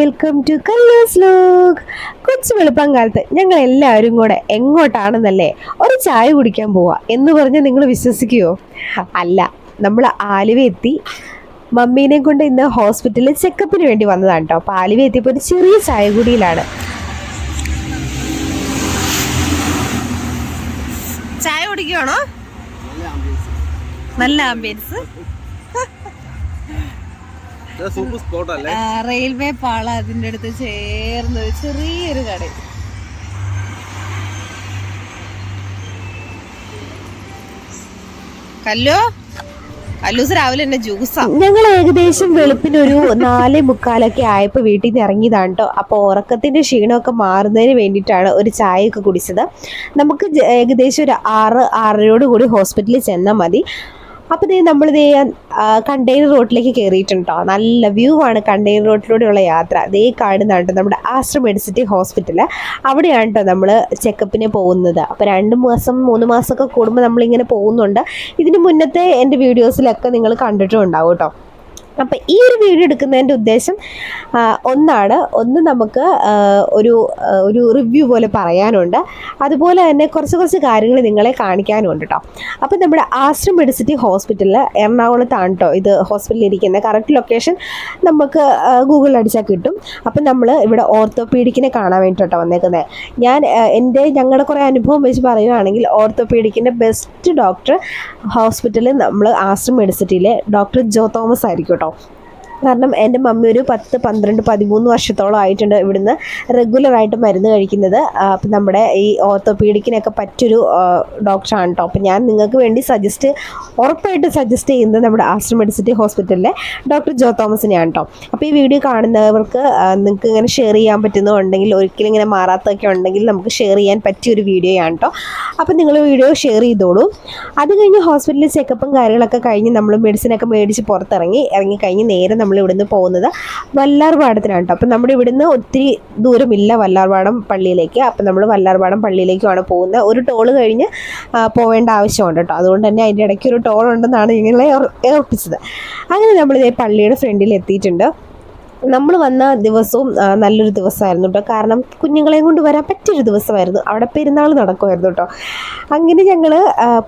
Welcome to കല്യാസ് log കൊച്ചു വെളുപ്പം കാലത്ത് ഞങ്ങൾ എല്ലാവരും കൂടെ എങ്ങോട്ടാണെന്നല്ലേ ഒരു ചായ കുടിക്കാൻ പോവാ എന്ന് പറഞ്ഞ് നിങ്ങൾ വിശ്വസിക്കുവോ? അല്ല നമ്മൾ ആലുവ എത്തി. മമ്മീനെ കൊണ്ട് ഇന്ന് ഹോസ്പിറ്റലിൽ ചെക്കപ്പിന് വേണ്ടി വന്നതാണ് കേട്ടോ അപ്പോൾ ആലുവ എത്തിയപ്പോൾ ഒരു ചെറിയ ചായ കുടിയിലാണ്. ചായ കുടിക്കുകയാണോ നല്ല ആംബിയൻസ് റെയിൽവേ പാള അതിന്റെ അടുത്ത് ചേർന്ന് ഒരു ചെറിയൊരു കട. കല്ലോ? അല്ലൂസ് രാവിലെ തന്നെ ജ്യൂസാ. ഞങ്ങൾ ഏകദേശം വെളുപ്പിന് ഒരു നാല് മുക്കാലൊക്കെ ആയപ്പോൾ വീട്ടിൽ നിന്ന് ഇറങ്ങിയതാണ് കേട്ടോ അപ്പോൾ ഉറക്കത്തിന്റെ ക്ഷീണമൊക്കെ മാറുന്നതിന് വേണ്ടിയിട്ടാണ് ഒരു ചായയൊക്കെ കുടിച്ചത്. നമുക്ക് ഏകദേശം ഒരു ആറ് ആറരയോട് കൂടി ഹോസ്പിറ്റലിൽ ചെന്നാൽ മതി. അപ്പോൾ ദേ നമ്മൾ ദേ കണ്ടെയ്നർ റോഡിലേക്ക് കയറിയിട്ടുണ്ടോ നല്ല വ്യൂ ആണ് കണ്ടെയ്നർ റോഡിലൂടെയുള്ള യാത്ര. ദേ കാണുന്നുണ്ട് നമ്മുടെ ആശ്രം മെഡിസിറ്റി ഹോസ്പിറ്റൽ അവിടെയാണ് കേട്ടോ നമ്മൾ ചെക്കപ്പിന് പോകുന്നത്. അപ്പോൾ രണ്ട് മാസം മൂന്ന് മാസമൊക്കെ കൂടുമ്പോൾ നമ്മളിങ്ങനെ പോകുന്നുണ്ട്. ഇതിന് മുന്നത്തെ എന്റെ വീഡിയോസിലൊക്കെ നിങ്ങൾ കണ്ടിട്ടും ഉണ്ടാവും കേട്ടോ അപ്പം ഈ ഒരു വീഡിയോ എടുക്കുന്നതിന്റെ ഉദ്ദേശം ഒന്നാണ് ഒന്ന് നമുക്ക് ഒരു ഒരു റിവ്യൂ പോലെ പറയാനുണ്ട്. അതുപോലെ തന്നെ കുറച്ച് കുറച്ച് കാര്യങ്ങൾ നിങ്ങളെ കാണിക്കാനുണ്ട് കേട്ടോ അപ്പോൾ നമ്മുടെ ആശ്രം മെഡിസിറ്റി ഹോസ്പിറ്റലിൽ എറണാകുളത്താണ് കേട്ടോ ഇത് ഹോസ്പിറ്റലിൽ ഇരിക്കുന്ന. കറക്റ്റ് ലൊക്കേഷൻ നമുക്ക് ഗൂഗിളിൽ അടിച്ചാൽ കിട്ടും. അപ്പം നമ്മൾ ഇവിടെ ഓർത്തോപീഡിക്കിനെ കാണാൻ വേണ്ടിയിട്ടോ വന്നേക്കുന്നത് ഞാൻ എന്റെ ഞങ്ങളുടെ കുറേ അനുഭവം വെച്ച് പറയുകയാണെങ്കിൽ ഓർത്തോപീഡിക്കിന്റെ ബെസ്റ്റ് ഡോക്ടർ ഹോസ്പിറ്റലിൽ നമ്മൾ ആശ്രം മെഡിസിറ്റിയിലെ ഡോക്ടർ ജോ തോമസ് ആയിരിക്കും കേട്ടോ കാരണം എന്റെ മമ്മി ഒരു പത്ത് പന്ത്രണ്ട് പതിമൂന്ന് വർഷത്തോളം ആയിട്ടുണ്ട് ഇവിടുന്ന് റെഗുലറായിട്ട് മരുന്ന് കഴിക്കുന്നത്. അപ്പം നമ്മുടെ ഈ ഓർത്തോപീഡിക്കിനൊക്കെ പറ്റൊരു ഡോക്ടറാണ് കേട്ടോ അപ്പം ഞാൻ നിങ്ങൾക്ക് വേണ്ടി സജസ്റ്റ് ഉറപ്പായിട്ട് സജസ്റ്റ് ചെയ്യുന്നത് നമ്മുടെ ആസ്റ്റർ മെഡിസിറ്റി ഹോസ്പിറ്റലിലെ ഡോക്ടർ ജോ തോമസിനെയാണ് കേട്ടോ അപ്പോൾ ഈ വീഡിയോ കാണുന്നവർക്ക് നിങ്ങൾക്ക് ഇങ്ങനെ ഷെയർ ചെയ്യാൻ പറ്റുന്നുണ്ടെങ്കിൽ ഒരിക്കലും ഇങ്ങനെ മാറാത്തതൊക്കെ ഉണ്ടെങ്കിൽ നമുക്ക് ഷെയർ ചെയ്യാൻ പറ്റിയൊരു വീഡിയോയാണ് കേട്ടോ അപ്പം നിങ്ങൾ വീഡിയോ ഷെയർ ചെയ്തോളൂ. അത് കഴിഞ്ഞ് ഹോസ്പിറ്റലിൽ ചെക്കപ്പും കാര്യങ്ങളൊക്കെ കഴിഞ്ഞ് നമ്മൾ മെഡിസിനൊക്കെ മേടിച്ച് പുറത്തിറങ്ങി ഇറങ്ങി കഴിഞ്ഞ് നേരെ നമ്മൾ ഇവിടുന്ന് പോകുന്നത് വല്ലാർപാടത്തിനാണ് കേട്ടോ അപ്പം നമ്മുടെ ഇവിടുന്ന് ഒത്തിരി ദൂരമില്ല വല്ലാർപാടം പള്ളിയിലേക്ക്. അപ്പം നമ്മൾ വല്ലാർപാടം പള്ളിയിലേക്കുമാണ് പോകുന്നത്. ഒരു ടോൾ കഴിഞ്ഞ് പോവേണ്ട ആവശ്യമുണ്ട് കേട്ടോ അതുകൊണ്ട് തന്നെ അതിന്റെ ഇടയ്ക്ക് ഒരു ടോൾ ഉണ്ടെന്നാണ് ഞങ്ങളെ ഉറപ്പിച്ചത്. അങ്ങനെ നമ്മളിതേ പള്ളിയുടെ ഫ്രണ്ടിൽ എത്തിയിട്ടുണ്ട്. നമ്മൾ വന്ന ദിവസവും നല്ലൊരു ദിവസമായിരുന്നു കേട്ടോ കാരണം കുഞ്ഞുങ്ങളെയും കൊണ്ട് വരാൻ പറ്റിയൊരു ദിവസമായിരുന്നു. അവിടെ പെരുന്നാൾ നടക്കുമായിരുന്നു കേട്ടോ അങ്ങനെ ഞങ്ങൾ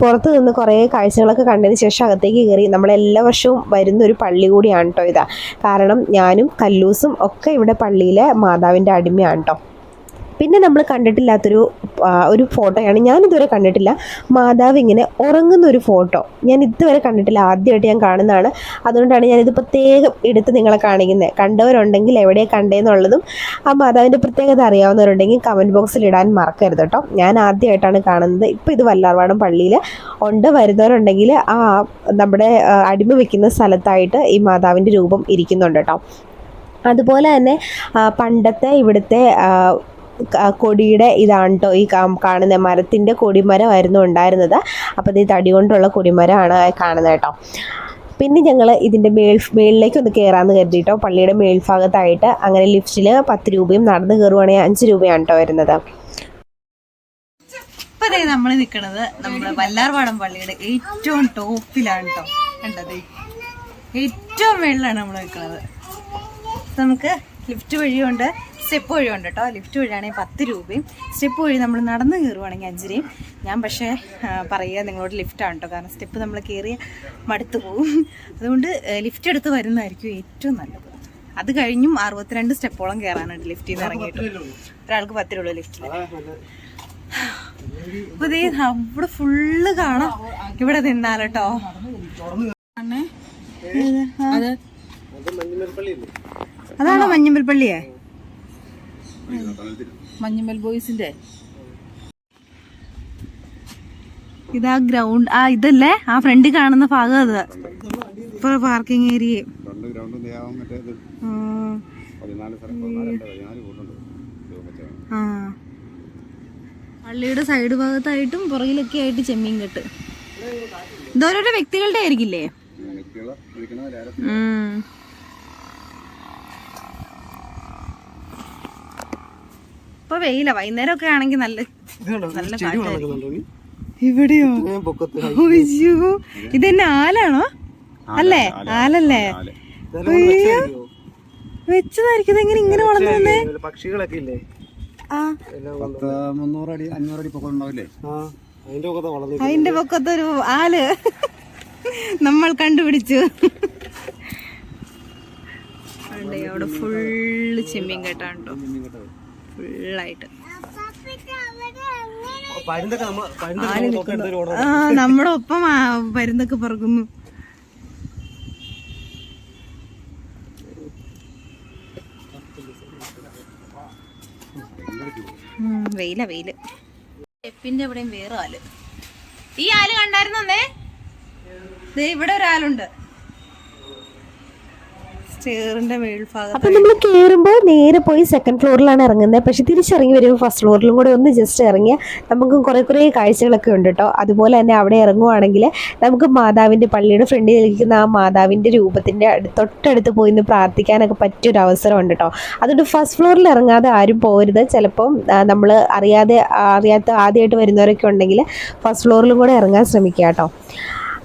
പുറത്ത് നിന്ന് കുറേ കാഴ്ചകളൊക്കെ കണ്ടതിന് ശേഷം അകത്തേക്ക് കയറി നമ്മൾ എല്ലാ വർഷവും വരുന്ന ഒരു പള്ളി കൂടിയാണ് കേട്ടോ ഇതാ. കാരണം ഞാനും കല്ലൂസും ഒക്കെ ഇവിടെ പള്ളിയിലെ മാതാവിന്റെ അടിമയാണ് കേട്ടോ പിന്നെ നമ്മൾ കണ്ടിട്ടില്ലാത്തൊരു ഒരു ഫോട്ടോയാണ്. ഞാനിതുവരെ കണ്ടിട്ടില്ല. മാതാവ് ഇങ്ങനെ ഉറങ്ങുന്ന ഒരു ഫോട്ടോ. ഞാൻ ഇതുവരെ കണ്ടിട്ടില്ല. ആദ്യമായിട്ട് ഞാൻ കാണുന്നതാണ്. അതുകൊണ്ടാണ് ഞാനിത് പ്രത്യേകം എടുത്ത് നിങ്ങളെ കാണിക്കുന്നത് കണ്ടവരുണ്ടെങ്കിൽ എവിടെ കണ്ടേന്നുള്ളതും ആ മാതാവിന്റെ പ്രത്യേകത അറിയാവുന്നവരുണ്ടെങ്കിൽ കമന്റ് ബോക്സിൽ ഇടാൻ മറക്കരുത് കേട്ടോ ഞാൻ ആദ്യമായിട്ടാണ് കാണുന്നത്. ഇപ്പോൾ ഇത് വല്ലാർവാടം പള്ളിയിൽ ഉണ്ട്. വരുന്നവരുണ്ടെങ്കിൽ ആ നമ്മുടെ അടിമ വെക്കുന്ന സ്ഥലത്തായിട്ട് ഈ മാതാവിന്റെ രൂപം ഇരിക്കുന്നുണ്ട് കേട്ടോ അതുപോലെ തന്നെ പണ്ടത്തെ ഇവിടുത്തെ കൊടിയുടെ ഇതാണ് കേട്ടോ ഈ കാണുന്ന മരത്തിന്റെ കൊടിമരമായിരുന്നു ഉണ്ടായിരുന്നത്. അപ്പോൾ ഇത് തടി കൊണ്ടുള്ള കൊടിമരമാണ് കാണുന്നത് കേട്ടോ. പിന്നെ ഞങ്ങൾ ഇതിന്റെ മേൽ മേളിലേക്ക് ഒന്ന് കയറാമെന്ന് കരുതിയിട്ടോ പള്ളിയുടെ മേൽഭാഗത്തായിട്ട് അങ്ങനെ ലിഫ്റ്റിൽ പത്ത് രൂപയും നടന്ന് കയറുവാണെങ്കിൽ അഞ്ച് രൂപയാണ് കേട്ടോ വരുന്നത്. ഇപ്പൊ ദേ നിൽക്കുന്നത് നമ്മുടെ വല്ലാർപാടം പള്ളിയുടെ ഏറ്റവും ടോപ്പിലാണ് കേട്ടോ കണ്ടത്. ഏറ്റവും മേളിലാണ് നമ്മൾ നിൽക്കുന്നത് നമുക്ക് ലിഫ്റ്റ് വഴിയുണ്ട്. സ്റ്റെപ്പ് വഴിയുണ്ട് കേട്ടോ. ലിഫ്റ്റ് വഴിയാണെങ്കിൽ പത്ത് രൂപയും. സ്റ്റെപ്പ് വഴി നമ്മൾ നടന്ന് കയറുവാണെങ്കിൽ അഞ്ചരയും. ഞാൻ പക്ഷേ പറയുക നിങ്ങളോട് ലിഫ്റ്റാണ് കേട്ടോ. കാരണം സ്റ്റെപ്പ് നമ്മൾ കയറി മടുത്തു പോകും. അതുകൊണ്ട് ലിഫ്റ്റ് എടുത്ത് വരുന്നതായിരിക്കും ഏറ്റവും നല്ലത്. അത് കഴിഞ്ഞും അറുപത്തിരണ്ട് സ്റ്റെപ്പോളം കയറാനുണ്ട് ലിഫ്റ്റിൽ നിന്ന് ഇറങ്ങിയിട്ട്. ഒരാൾക്ക് പത്ത് രൂപ ലിഫ്റ്റിൽ. അപ്പൊ ദേ അവിടെ ഫുള്ള് കാണാം. ഇവിടെ നിന്നാലട്ടോ അതാണോ മഞ്ഞമ്പൽ പള്ളിയെ മഞ്ഞമ്മൽ ബോയ്സിന്റെ. ഇതാ ഗ്രൗണ്ട്. ആ ഇതല്ലേ? ആ ഫ്രണ്ട് കാണുന്ന ഭാഗം അത്. ഇപ്പൊ പാർക്കിംഗ് ഏരിയ. ആ. പള്ളിയുടെ സൈഡ് ഭാഗത്തായിട്ടും പുറകിലൊക്കെ ആയിട്ട് ചെമ്മീൻ കെട്ട്. ഇതോരോരോ വ്യക്തികളുടെ ആയിരിക്കില്ലേ? ഇപ്പൊ വെയില. വൈകുന്നേരം ഒക്കെ ആണെങ്കിൽ നല്ല നല്ല. ഇവിടെയോ. ഇതെന്നെ ആലാണോ? അല്ലേ? ആലല്ലേ? വെച്ചതായിരിക്കും. ഇതെങ്ങനെ ഇങ്ങനെ വളർന്നു വന്നേ? പക്ഷികളൊക്കെ ഇല്ലേ? ആ. പത്ത് മുന്നൂറ് അടി അഞ്ഞൂറ് അടി പൊക്കം ഉണ്ടാവില്ലേ അതിന്റെ പൊക്കത്തൊരു ആൽ. നമ്മൾ കണ്ടുപിടിച്ചു. അവിടെ ഫുള്ള് ചെമ്മീൻ കേട്ടാണ് കേട്ടോ ഫുള്ളായിട്ട്. ആ നമ്മുടെ ഒപ്പം പരുന്തൊക്കെ പറക്കുന്നു. വെയില വെയിൽ. സ്റ്റെപ്പിന്റെ എവിടെയും വേറെ ആൽ ഈ ആൽ കണ്ടായിരുന്നേ ഇവിടെ ഒരാളുണ്ട്. മേൽഭാഗത്ത് അപ്പൊ നമ്മൾ കയറുമ്പോൾ നേരെ പോയി സെക്കൻഡ് ഫ്ലോറിലാണ് ഇറങ്ങുന്നത് പക്ഷെ തിരിച്ചിറങ്ങി വരുമ്പോൾ ഫസ്റ്റ് ഫ്ലോറിലും കൂടെ ഒന്ന് ജസ്റ്റ് ഇറങ്ങിയ നമുക്ക് കുറെ കുറേ കാഴ്ചകളൊക്കെ ഉണ്ട് കേട്ടോ അതുപോലെ തന്നെ അവിടെ ഇറങ്ങുവാണെങ്കിൽ നമുക്ക് മാതാവിന്റെ പള്ളിയുടെ ഫ്രണ്ടിൽ നിൽക്കുന്ന ആ മാതാവിന്റെ രൂപത്തിന്റെ തൊട്ടടുത്ത് പോയി നിന്ന് പ്രാർത്ഥിക്കാനൊക്കെ പറ്റിയൊരു അവസരമുണ്ട് കേട്ടോ അതുകൊണ്ട് ഫസ്റ്റ് ഫ്ലോറിൽ ഇറങ്ങാതെ ആരും പോരുത്. ചിലപ്പം നമ്മൾ അറിയാതെ അറിയാത്ത ആദ്യമായിട്ട് വരുന്നവരൊക്കെ ഉണ്ടെങ്കിൽ ഫസ്റ്റ് ഫ്ലോറിലും കൂടെ ഇറങ്ങാൻ ശ്രമിക്കുക കേട്ടോ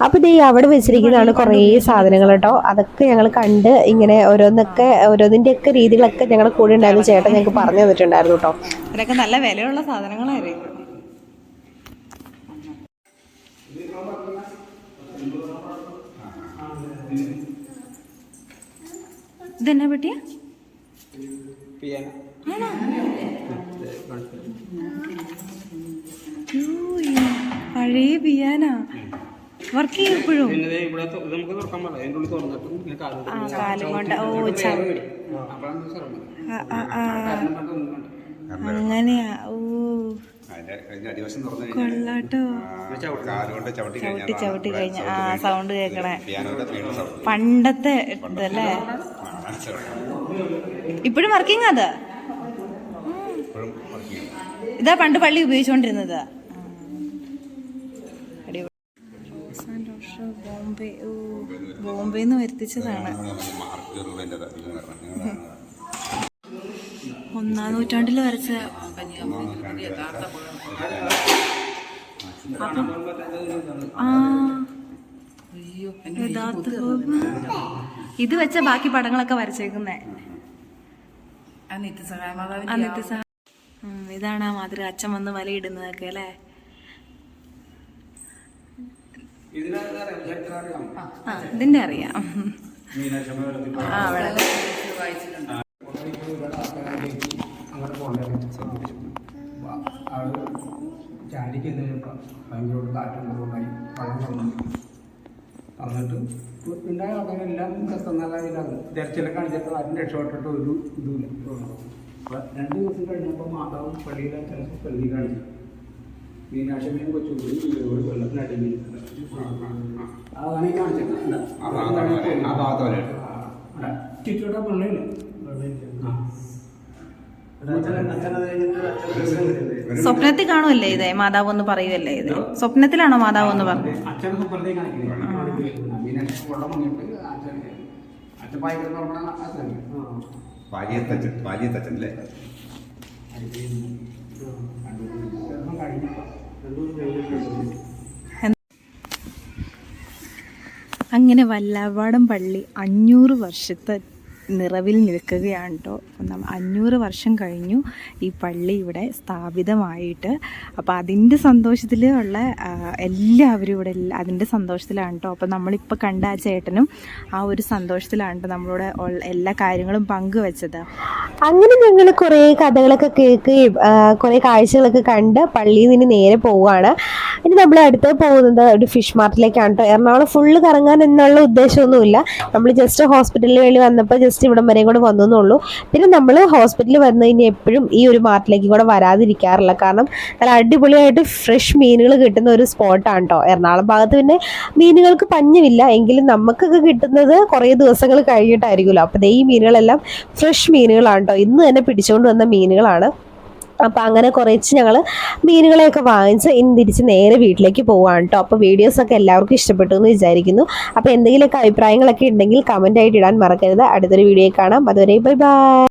അപ്പോൾ ദേ അവിടെ വെച്ചിരിക്കുന്നതാണ് കുറേ സാധനങ്ങൾ കേട്ടോ. അതൊക്കെ ഞങ്ങൾ കണ്ട് ഇങ്ങനെ ഓരോന്നൊക്കെ ഓരോന്നിന്റെയൊക്കെ രീതികളൊക്കെ ഞങ്ങൾ കൂടെ ഉണ്ടായിരുന്ന. ചേട്ടൻ ഞങ്ങൾക്ക് പറഞ്ഞു തന്നിട്ടുണ്ടായിരുന്നു കേട്ടോ. ഇതൊക്കെ നല്ല വിലയുള്ള സാധനങ്ങളായിരുന്നു. പഴയ പിയാനാ? വർക്ക് ചെയ്യും ഇപ്പോഴും കാലം കൊണ്ട് ഓ. അങ്ങനെയാ? ഓ. കൊള്ളാട്ടോ. ചവിട്ടി ചവിട്ടി കഴിഞ്ഞ ആ സൗണ്ട് കേക്കണേ. പണ്ടത്തെ ഇതല്ലേ? ഇപ്പോഴും വർക്കിംഗ് അത്? ഇതാ പണ്ട് പള്ളി ഉപയോഗിച്ചുകൊണ്ടിരുന്നത് ബോംബെ ഓ വരുത്തിച്ചതാണ്. അധികം കാരണം നിങ്ങളാണ് ഒന്നാം നൂറ്റാണ്ടിൽ വരച്ച അപ്പം ആ യഥാർത്ഥ ഇത് വെച്ച ബാക്കി പടങ്ങളൊക്കെ വരച്ചേക്കുന്നേ. അന്നത്തെ സഹ ഉം, ഇതാണ് ആ മാതിരി അച്ഛൻ വന്ന് വലയിടുന്നതൊക്കെ അല്ലേ ആ ഇതിന്റെ അറിയാം. ആ വെള്ളം ഉണ്ടായ ആൾക്കാരെല്ലാം കാണിച്ചപ്പോൾ ആരും രക്ഷപ്പെട്ടിട്ട് ഒരു ഇതുമില്ല. അപ്പോൾ രണ്ട് ദിവസം കഴിഞ്ഞപ്പോൾ മാതാവും പള്ളിയിലെ ചിലപ്പോ പ്രതി കാണിച്ചു. മീനാക്ഷമയും കൊച്ചുകൂടി ഇവരോട് വെള്ളത്തിനടിയിൽ അതാണ് ഈ കാണിച്ചത്. ചുറ്റോടെ പള്ളിയില്ല സ്വപ്നത്തിൽ കാണുമല്ലേ ഇതേ? മാതാവ് എന്ന് പറയുമല്ലേ ഇത്? സ്വപ്നത്തിലാണോ മാതാവ് എന്ന് പറഞ്ഞത്? അച്ഛനെ സുപ്രതി കാണിക്കുന്നത് അങ്ങനെ വല്ലാവാടം പള്ളി അഞ്ഞൂറ് വർഷത്തെ നിറവിൽ നിൽക്കുകയാണ് കേട്ടോ അഞ്ഞൂറ് വർഷം കഴിഞ്ഞു ഈ പള്ളി ഇവിടെ സ്ഥാപിതമായിട്ട്. അപ്പോൾ അതിന്റെ സന്തോഷത്തിൽ ഉള്ള എല്ലാവരും ഇവിടെ അതിന്റെ സന്തോഷത്തിലാണ് കേട്ടോ അപ്പോൾ നമ്മളിപ്പോൾ കണ്ട ആ ചേട്ടനും ആ ഒരു സന്തോഷത്തിലാണ് കേട്ടോ നമ്മളോട് എല്ലാ കാര്യങ്ങളും പങ്കുവെച്ചത്. അങ്ങനെ ഞങ്ങൾ കുറേ കഥകളൊക്കെ കേൾക്കുകയും കുറേ കാഴ്ചകളൊക്കെ കണ്ട് പള്ളിയിൽ നിന്ന് നേരെ പോവുകയാണ്. ഇനി നമ്മൾ അടുത്ത് പോകുന്നത് ഒരു ഫിഷ് മാർക്കറ്റിലേക്കാണ് കേട്ടോ എറണാകുളം ഫുള്ള് കറങ്ങാൻ എന്നുള്ള ഉദ്ദേശമൊന്നുമില്ല. നമ്മൾ ജസ്റ്റ് ഹോസ്പിറ്റലിൽ വേണ്ടി വന്നപ്പോൾ ജസ്റ്റ് ഇവിടം വരെ കൂടെ വന്നു എന്നുള്ളൂ പിന്നെ നമ്മൾ ഹോസ്പിറ്റലിൽ വന്നു കഴിഞ്ഞാൽ എപ്പോഴും ഈ ഒരു മാർട്ടിലേക്ക് കൂടെ വരാതിരിക്കാറില്ല. കാരണം നല്ല അടിപൊളിയായിട്ട് ഫ്രഷ് മീനുകൾ കിട്ടുന്ന ഒരു സ്പോട്ടാണ് കേട്ടോ എറണാകുളം ഭാഗത്ത് പിന്നെ മീനുകൾക്ക് പഞ്ഞമില്ല എങ്കിലും നമുക്കൊക്കെ കിട്ടുന്നത് കുറേ ദിവസങ്ങൾ കഴിഞ്ഞിട്ടായിരിക്കുമല്ലോ. അപ്പോൾ ഈ മീനുകളെല്ലാം ഫ്രഷ് മീനുകളാണ് കേട്ടോ ഇന്ന് തന്നെ പിടിച്ചുകൊണ്ട് വന്ന മീനുകളാണ്. അപ്പോൾ അങ്ങനെ കുറച്ച് ഞങ്ങൾ മീനുകളെയൊക്കെ വാങ്ങിച്ച് ഇനി തിരിച്ച് നേരെ വീട്ടിലേക്ക് പോവാണ് കേട്ടോ അപ്പോൾ വീഡിയോസൊക്കെ എല്ലാവർക്കും ഇഷ്ടപ്പെട്ടു എന്ന് വിചാരിക്കുന്നു. അപ്പോൾ എന്തെങ്കിലുമൊക്കെ അഭിപ്രായങ്ങളൊക്കെ ഉണ്ടെങ്കിൽ കമന്റ് ആയിട്ട് ഇടാൻ മറക്കരുത്. അടുത്തൊരു വീഡിയോ കാണാം. അതുവരെ ബൈ ബൈ